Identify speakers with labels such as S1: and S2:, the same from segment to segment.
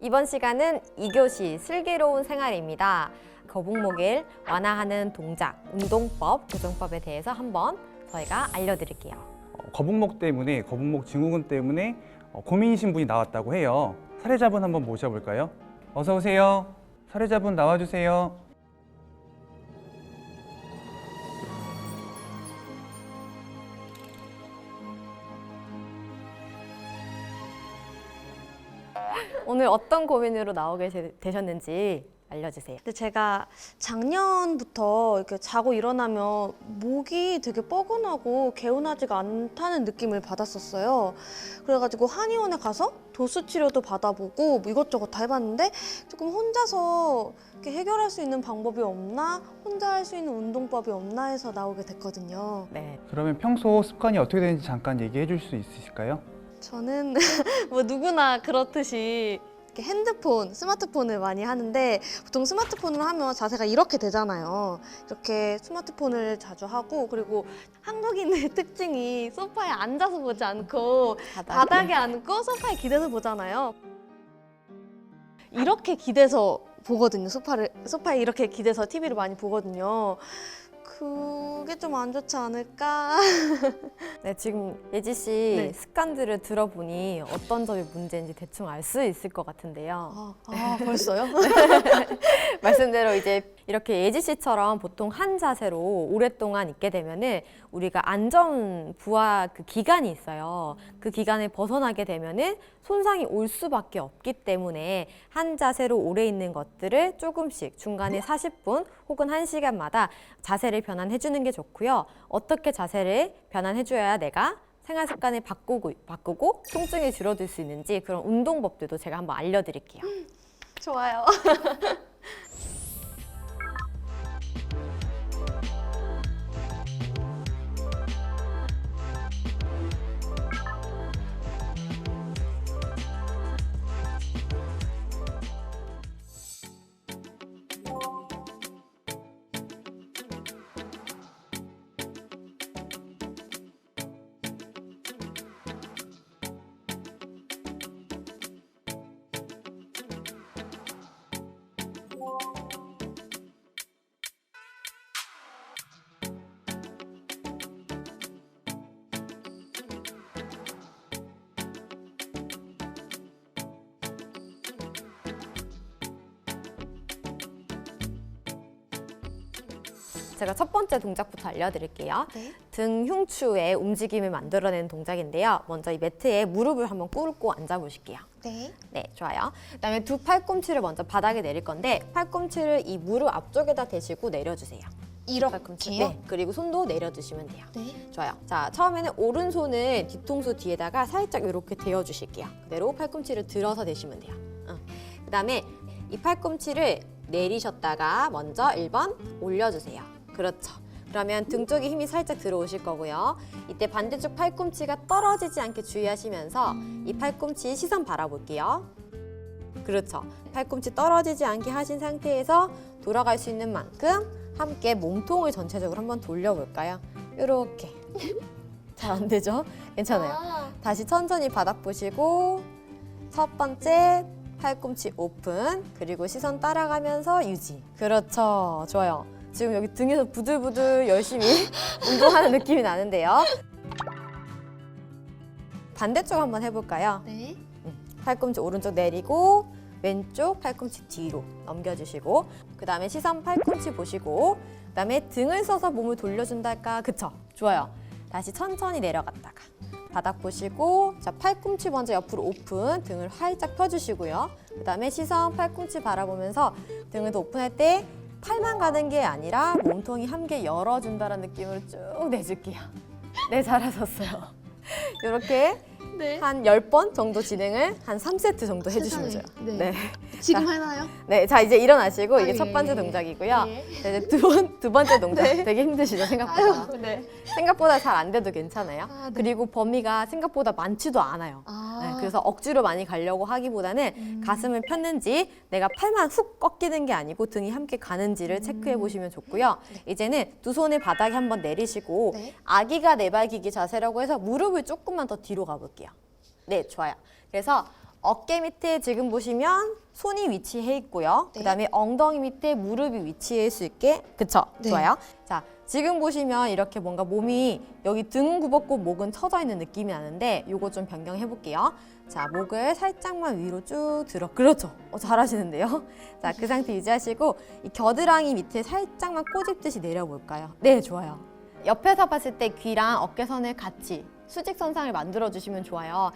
S1: 이번 시간은 2교시 슬기로운 생활입니다. 거북목을 완화하는 동작, 운동법, 교정법에 대해서 한번 저희가 알려드릴게요.
S2: 어, 거북목 때문에 거북목 증후군 때문에 어, 고민이신 분이 나왔다고 해요. 사례자분 한번 모셔볼까요? 어서 오세요. 사례자분 나와주세요.
S1: 오늘 어떤 고민으로 나오게 되- 되셨는지 알려주세요.
S3: 근데 제가 작년부터 이렇게 자고 일어나면 목이 되게 뻐근하고 개운하지가 않다는 느낌을 받았었어요. 그래가지고 한의원에 가서 도수 치료도 받아보고 뭐 이것저것 다 해봤는데 조금 혼자서 이렇게 해결할 수 있는 방법이 없나? 혼자 할 수 있는 운동법이 없나 해서 나오게 됐거든요.
S1: 네.
S2: 그러면 평소 습관이 어떻게 되는지 잠깐 얘기해 줄 수 있으실까요?
S3: 저는 뭐 누구나 그렇듯이 이렇게 핸드폰, 스마트폰을 많이 하는데 보통 스마트폰을 하면 자세가 이렇게 되잖아요. 이렇게 스마트폰을 자주 하고 그리고 한국인의 특징이 소파에 앉아서 보지 않고 바닥에 앉고 소파에 기대서 보잖아요. 이렇게 기대서 보거든요. 소파를 소파에 이렇게 기대서 TV를 많이 보거든요. 그게 좀 안 좋지 않을까?
S1: 네, 지금 예지 씨
S3: 네.
S1: 습관들을 들어보니 어떤 점이 문제인지 대충 알 수 있을 것 같은데요.
S3: 아, 아 벌써요?
S1: 말씀대로 이제 이렇게 예지 씨처럼 보통 한 자세로 오랫동안 있게 되면은 우리가 안전 부하 그 기간이 있어요. 그 기간을 벗어나게 되면은 손상이 올 수밖에 없기 때문에 한 자세로 오래 있는 것들을 조금씩 중간에 40분 혹은 1시간마다 자세를 변환해 주는 게 좋고요. 어떻게 자세를 변환해 줘야 내가 생활 습관을 바꾸고 바꾸고 통증이 줄어들 수 있는지 그런 운동법들도 제가 한번 알려 드릴게요.
S3: 좋아요.
S1: 제가 첫 번째 동작부터 알려드릴게요.
S3: 네.
S1: 등 흉추의 움직임을 만들어내는 동작인데요. 먼저 이 매트에 무릎을 한번 꿇고 앉아보실게요.
S3: 네.
S1: 네, 좋아요. 그다음에 두 팔꿈치를 먼저 바닥에 내릴 건데 팔꿈치를 이 무릎 앞쪽에다 대시고 내려주세요.
S3: 이렇게요?
S1: 네, 그리고 손도 내려주시면 돼요.
S3: 네.
S1: 좋아요. 자, 처음에는 오른손을 뒤통수 뒤에다가 살짝 이렇게 대어주실게요. 그대로 팔꿈치를 들어서 대시면 돼요. 응. 그다음에 이 팔꿈치를 내리셨다가 먼저 1번 올려주세요. 그렇죠. 그러면 등 쪽에 힘이 살짝 들어오실 거고요. 이때 반대쪽 팔꿈치가 떨어지지 않게 주의하시면서 이 팔꿈치 시선 바라볼게요. 그렇죠. 팔꿈치 떨어지지 않게 하신 상태에서 돌아갈 수 있는 만큼 함께 몸통을 전체적으로 한번 돌려볼까요? 이렇게. 잘 안 되죠? 괜찮아요.
S3: 아,
S1: 다시 천천히 바닥 보시고 첫 번째 팔꿈치 오픈 그리고 시선 따라가면서 유지. 그렇죠. 좋아요. 지금 여기 등에서 부들부들 열심히 운동하는 느낌이 나는데요. 반대쪽 한번 해볼까요?
S3: 네.
S1: 팔꿈치 오른쪽 내리고 왼쪽 팔꿈치 뒤로 넘겨주시고 그 다음에 시선 팔꿈치 보시고 그 다음에 등을 써서 몸을 돌려준달까 그쵸 좋아요 다시 천천히 내려갔다가 바닥 보시고 자 팔꿈치 먼저 옆으로 오픈 등을 활짝 펴주시고요 그 다음에 시선 팔꿈치 바라보면서 등을 더 오픈할 때 팔만 가는 게 아니라 몸통이 함께 열어준다는 느낌으로 쭉 내줄게요. 네 잘 하셨어요. 이렇게
S3: 네.
S1: 한 10번 정도 진행을 한 3세트 정도 해주시면 돼요.
S3: 세상에.
S1: 네.
S3: 네. 지금 하나요?
S1: 네. 자, 이제 일어나시고
S3: 아,
S1: 이게
S3: 예,
S1: 첫 번째
S3: 예, 예.
S1: 동작이고요.
S3: 네.
S1: 자, 이제 두, 번, 두 번째 동작. 되게 힘드시죠, 생각보다.
S3: 아유, 네.
S1: 생각보다 잘 안 돼도 괜찮아요.
S3: 아, 네.
S1: 그리고 범위가 생각보다 많지도 않아요.
S3: 아.
S1: 네, 그래서 억지로 많이 가려고 하기보다는
S3: 음.
S1: 가슴을 폈는지 내가 팔만 훅 꺾이는 게 아니고 등이 함께 가는지를 체크해 보시면 좋고요. 이제는 두 손을 바닥에 한번 내리시고
S3: 네.
S1: 아기가 내발기기 자세라고 해서 무릎을 조금만 더 뒤로 가 볼게요. 네, 좋아요. 그래서 어깨 밑에 지금 보시면 손이 위치해 있고요.
S3: 네.
S1: 그다음에 엉덩이 밑에 무릎이 위치해 수 있게 그쵸?
S3: 네.
S1: 좋아요. 자 지금 보시면 이렇게 뭔가 몸이 여기 등 굽었고 목은 처져 있는 느낌이 나는데 요거 좀 변경해 볼게요. 자 목을 살짝만 위로 쭉 들어 그렇죠. 어, 잘하시는데요. 자 그 상태 유지하시고 이 겨드랑이 밑에 살짝만 꼬집듯이 내려볼까요? 네 좋아요. 옆에서 봤을 때 귀랑 어깨선을 같이 수직선상을 만들어 주시면 좋아요.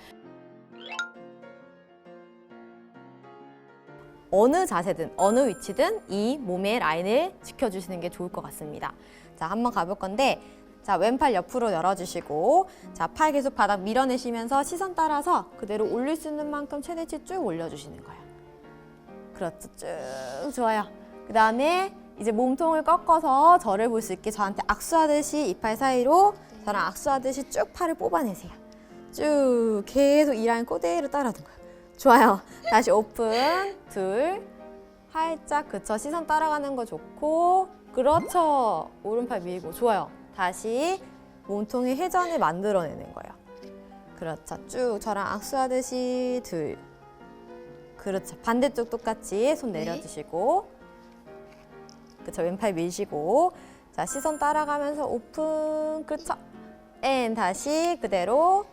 S1: 어느 자세든 어느 위치든 이 몸의 라인을 지켜주시는 게 좋을 것 같습니다. 자, 한번 가볼 건데 자, 왼팔 옆으로 열어주시고 자, 팔 계속 바닥 밀어내시면서 시선 따라서 그대로 올릴 수 있는 만큼 최대치 쭉 올려주시는 거예요. 그렇죠. 쭉 좋아요. 그 다음에 이제 몸통을 꺾어서 저를 볼 수 있게 저한테 악수하듯이 이팔 사이로 저랑 악수하듯이 쭉 팔을 뽑아내세요. 쭉 계속 이 라인 그대로 따라둔 거예요. 좋아요. 다시 오픈, 둘, 활짝 그쵸. 시선 따라가는 거 좋고, 그렇죠. 오른팔 밀고 좋아요. 다시 몸통의 회전을 만들어내는 거예요. 그렇죠. 쭉 저랑 악수하듯이 둘. 그렇죠. 반대쪽 똑같이 손
S3: 네.
S1: 내려주시고, 그쵸. 왼팔 밀시고, 자 시선 따라가면서 오픈, 그렇죠. 앤 다시 그대로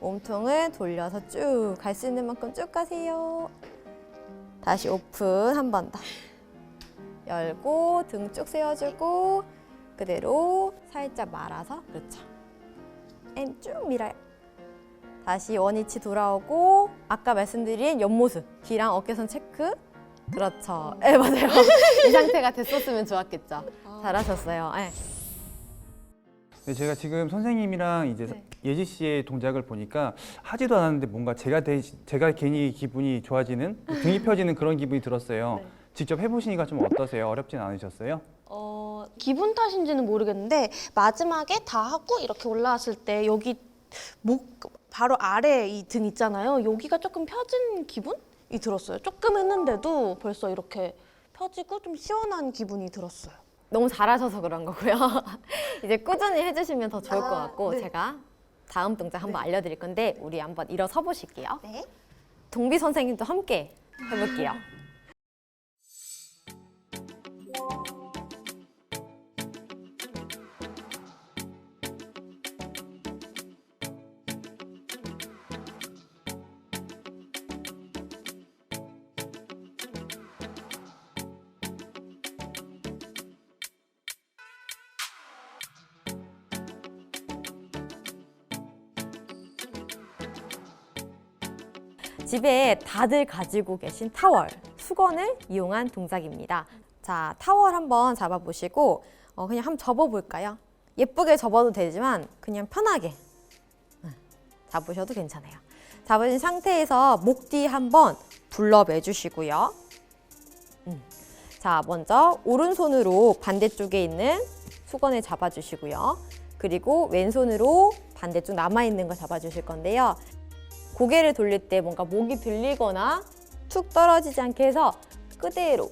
S1: 몸통을 돌려서 쭉 갈 수 있는 만큼 쭉 가세요. 다시 오픈 한 번 더. 열고 등 쭉 세워주고 그대로 살짝 말아서 그렇죠. 앤 쭉 밀어요. 다시 원위치 돌아오고 아까 말씀드린 옆모습 귀랑 어깨선 체크 그렇죠. 네 맞아요. 이 상태가 됐었으면 좋았겠죠. 잘하셨어요. 네.
S2: 네, 제가 지금 선생님이랑 이제
S3: 네.
S2: 예지 씨의 동작을 보니까 하지도 않았는데 뭔가 제가 대, 제가 괜히 기분이 좋아지는 등이 펴지는 그런 기분이 들었어요.
S3: 네.
S2: 직접 해보시니까 좀 어떠세요? 어렵진 않으셨어요?
S3: 어, 기분 탓인지는 모르겠는데 마지막에 다 하고 이렇게 올라왔을 때 여기 목 바로 아래 이 등 있잖아요. 여기가 조금 펴진 기분 이 들었어요. 조금 했는데도 벌써 이렇게 펴지고 좀 시원한 기분이 들었어요.
S1: 너무 잘하셔서 그런 거고요. 이제 꾸준히 해주시면 더 좋을 것
S3: 아,
S1: 같고
S3: 네.
S1: 제가 다음 동작 한번 알려드릴 건데 우리 한번 일어서 보실게요.
S3: 네.
S1: 동비 선생님도 함께 해볼게요. 집에 다들 가지고 계신 타월, 수건을 이용한 동작입니다. 자, 타월 한번 잡아보시고 어, 그냥 한번 접어볼까요? 예쁘게 접어도 되지만 그냥 편하게 응, 잡으셔도 괜찮아요. 잡으신 상태에서 목 뒤 한번 불러 매주시고요. 음. 자, 먼저 오른손으로 반대쪽에 있는 수건을 잡아주시고요. 그리고 왼손으로 반대쪽 남아있는 거 잡아주실 건데요. 고개를 돌릴 때 뭔가 목이 들리거나 툭 떨어지지 않게 해서 그대로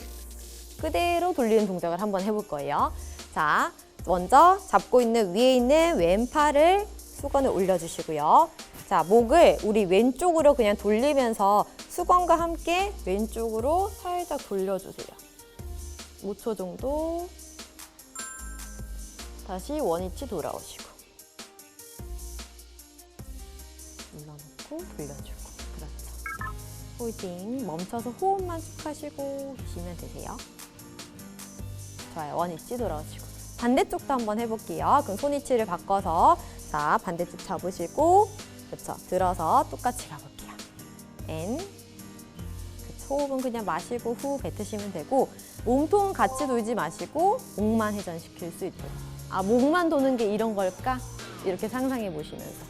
S1: 그대로 돌리는 동작을 한번 해볼 거예요. 자, 먼저 잡고 있는 위에 있는 왼팔을 수건을 올려주시고요. 자, 목을 우리 왼쪽으로 그냥 돌리면서 수건과 함께 왼쪽으로 살짝 돌려주세요. 5초 정도. 다시 원위치 돌아오시고. 눌러놓고 돌려주고. 그렇죠. 홀딩 멈춰서 호흡만 쭉 하시고 계시면 되세요. 좋아요. 원위치 돌아오시고. 반대쪽도 한번 해볼게요. 그럼 손 위치를 바꿔서 자 반대쪽 잡으시고 그렇죠. 들어서 똑같이 가볼게요. N 그쵸. 호흡은 그냥 마시고 후 뱉으시면 되고 몸통 같이 돌지 마시고 목만 회전시킬 수 있도록 아 목만 도는 게 이런 걸까? 이렇게 상상해 보시면서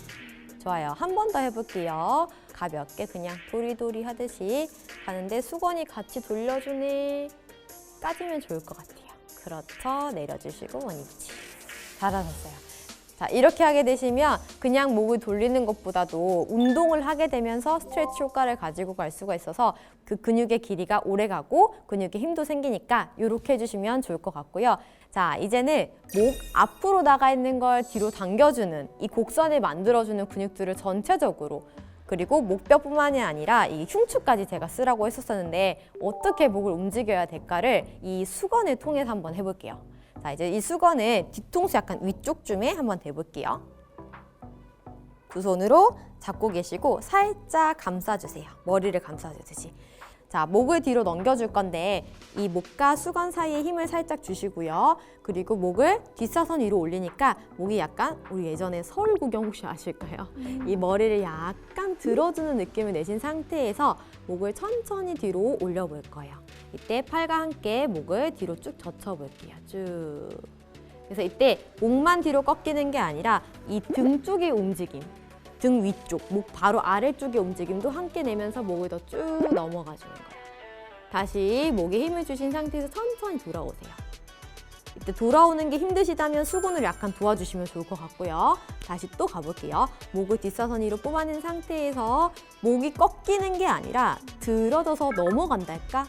S1: 좋아요. 한 번 더 해볼게요. 가볍게 그냥 도리도리 하듯이 가는데 수건이 같이 돌려주네. 까지면 좋을 것 같아요. 그렇죠. 내려주시고 원위치. 잘하셨어요. 자, 이렇게 하게 되시면 그냥 목을 돌리는 것보다도 운동을 하게 되면서 스트레치 효과를 가지고 갈 수가 있어서 그 근육의 길이가 오래 가고 근육에 힘도 생기니까 이렇게 해주시면 좋을 것 같고요. 자, 이제는 목 앞으로 나가 있는 걸 뒤로 당겨주는 이 곡선을 만들어주는 근육들을 전체적으로 그리고 목뼈뿐만이 아니라 이 흉추까지 제가 쓰라고 했었었는데 어떻게 목을 움직여야 될까를 이 수건을 통해서 한번 해볼게요. 자, 이제 이 수건을 뒤통수 약간 위쪽쯤에 한번 대볼게요. 두 손으로 잡고 계시고 살짝 감싸주세요. 머리를 감싸주듯이. 자, 목을 뒤로 넘겨줄 건데 이 목과 수건 사이에 힘을 살짝 주시고요. 그리고 목을 뒷사선 위로 올리니까 목이 약간 우리 예전에 서울 구경 혹시 아실까요? 이 머리를 약간 들어주는 느낌을 내신 상태에서 목을 천천히 뒤로 올려볼 거예요. 이때 팔과 함께 목을 뒤로 쭉 젖혀볼게요. 쭉. 그래서 이때 목만 뒤로 꺾이는 게 아니라 이 등 쪽의 움직임, 등 위쪽, 목 바로 아래쪽의 움직임도 함께 내면서 목을 더 쭉 넘어가 주는 거예요. 다시 목에 힘을 주신 상태에서 천천히 돌아오세요. 이때 돌아오는 게 힘드시다면 수건을 약간 도와주시면 좋을 것 같고요. 다시 또 가볼게요. 목을 뒷사선 위로 뽑아낸 상태에서 목이 꺾이는 게 아니라 들어져서 넘어간달까?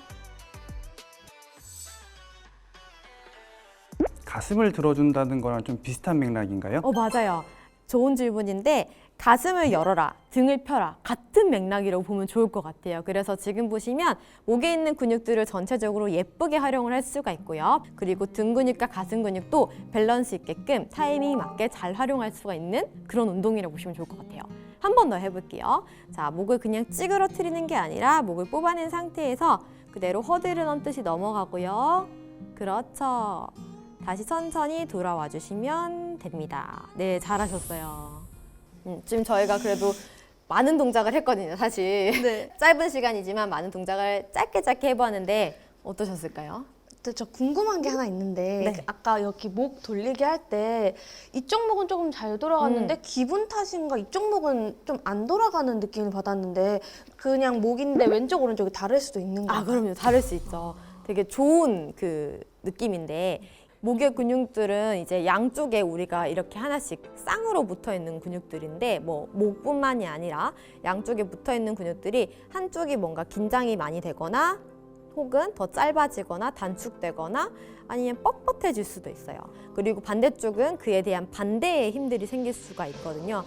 S2: 가슴을 들어준다는 거랑 좀 비슷한 맥락인가요?
S1: 어, 맞아요. 좋은 질문인데 가슴을 열어라, 등을 펴라 같은 맥락이라고 보면 좋을 것 같아요. 그래서 지금 보시면 목에 있는 근육들을 전체적으로 예쁘게 활용을 할 수가 있고요. 그리고 등 근육과 가슴 근육도 밸런스 있게끔 타이밍 맞게 잘 활용할 수가 있는 그런 운동이라고 보시면 좋을 것 같아요. 한 번 더 해볼게요. 자, 목을 그냥 찌그러뜨리는 게 아니라 목을 뽑아낸 상태에서 그대로 허들을 얹듯이 넘어가고요. 그렇죠. 다시 천천히 돌아와 주시면 됩니다. 네, 잘하셨어요. 음, 지금 저희가 그래도 많은 동작을 했거든요, 사실.
S3: 네.
S1: 짧은 시간이지만 많은 동작을 짧게 짧게 해보았는데 어떠셨을까요?
S3: 근데 저 궁금한 게 하나 있는데
S1: 네.
S3: 그 아까 여기 목 돌리기 할 때 이쪽 목은 조금 잘 돌아갔는데 기분 탓인가 이쪽 목은 좀 안 돌아가는 느낌을 받았는데 그냥 목인데 왼쪽 오른쪽이 다를 수도 있는 거예요.
S1: 아, 그럼요. 다를 수 있죠. 되게 좋은 그 느낌인데 목의 근육들은 이제 양쪽에 우리가 이렇게 하나씩 쌍으로 붙어 있는 근육들인데 뭐 목뿐만이 아니라 양쪽에 붙어 있는 근육들이 한쪽이 뭔가 긴장이 많이 되거나 혹은 더 짧아지거나 단축되거나 아니면 뻣뻣해질 수도 있어요. 그리고 반대쪽은 그에 대한 반대의 힘들이 생길 수가 있거든요.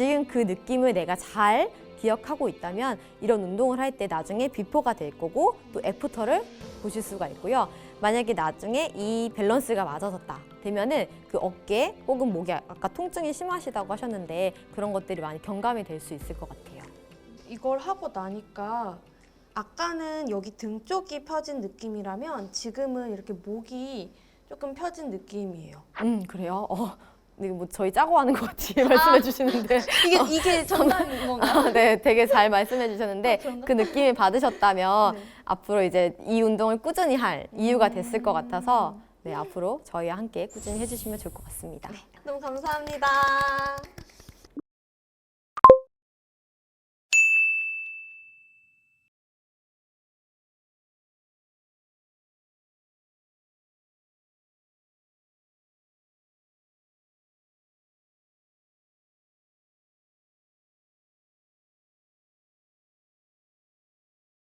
S1: 지금 그 느낌을 내가 잘 기억하고 있다면 이런 운동을 할 때 나중에 비포가 될 거고 또 애프터를 보실 수가 있고요. 만약에 나중에 이 밸런스가 맞아졌다 되면은 그 어깨 혹은 목이 아까 통증이 심하시다고 하셨는데 그런 것들이 많이 경감이 될 수 있을 것 같아요.
S3: 이걸 하고 나니까 아까는 여기 등 쪽이 펴진 느낌이라면 지금은 이렇게 목이 조금 펴진 느낌이에요.
S1: 음 그래요? 어, 이거 뭐 저희 짜고 하는 것 같이 말씀해 주시는데
S3: 이게 이게 정답인 건가?
S1: 아, 네, 되게 잘 말씀해 주셨는데
S3: 아?
S1: 그 느낌이 받으셨다면
S3: 네.
S1: 앞으로 이제 이 운동을 꾸준히 할 이유가 됐을 것 같아서 네, 앞으로 저희와 함께 꾸준히 해주시면 좋을 것 같습니다.
S3: 너무 감사합니다.